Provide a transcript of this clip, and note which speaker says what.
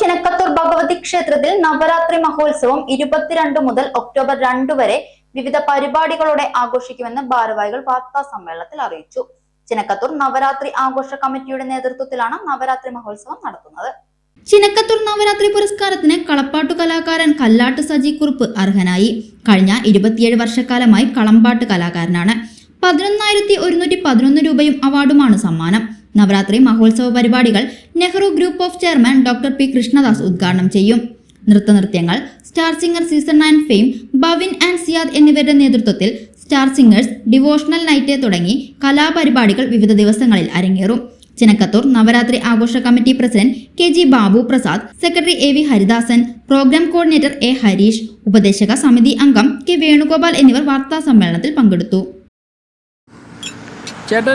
Speaker 1: ചിനക്കത്തൂർ ഭഗവതി ക്ഷേത്രത്തിൽ നവരാത്രി മഹോത്സവം ഇരുപത്തിരണ്ട് മുതൽ ഒക്ടോബർ രണ്ട് വരെ വിവിധ പരിപാടികളോടെ ആഘോഷിക്കുമെന്ന് ഭാരവാഹികൾ വാർത്താ സമ്മേളനത്തിൽ അറിയിച്ചു. ചിനക്കത്തൂർ നവരാത്രി ആഘോഷ കമ്മിറ്റിയുടെ നേതൃത്വത്തിലാണ് നവരാത്രി മഹോത്സവം നടത്തുന്നത്. ചിനക്കത്തൂർ നവരാത്രി പുരസ്കാരത്തിന് കളപ്പാട്ടു കലാകാരൻ കല്ലാട്ട് സജി കുറുപ്പ് അർഹനായി. കഴിഞ്ഞ ഇരുപത്തിയേഴ് വർഷക്കാലമായി കളമ്പാട്ട് കലാകാരനാണ്. പതിനൊന്നായിരത്തി ഒരുന്നൂറ്റി പതിനൊന്ന് രൂപയും അവാർഡുമാണ് സമ്മാനം. നവരാത്രി മഹോത്സവ പരിപാടികൾ Nehru group of chairman doctor P Krishnadas ഉദ്ഘാടനം ചെയ്യും. നൃത്തനൃത്യങ്ങൾ star singer season nine fame Bavin and Siyad എന്നിവരുടെ നേതൃത്വത്തിൽ സ്റ്റാർ സിംഗേഴ്സ് ഡിവോഷണൽ നൈറ്റ് തുടങ്ങി കലാപരിപാടികൾ വിവിധ ദിവസങ്ങളിൽ അരങ്ങേറും. ചിനക്കത്തൂർ നവരാത്രി ആഘോഷ committee president K G Babu Prasad secretary A V Haridasan programme coordinator A Harish ഉപദേശക സമിതി അംഗം കെ വേണുഗോപാൽ എന്നിവർ വാർത്താ സമ്മേളനത്തിൽ പങ്കെടുത്തു.
Speaker 2: ചേട്ടാ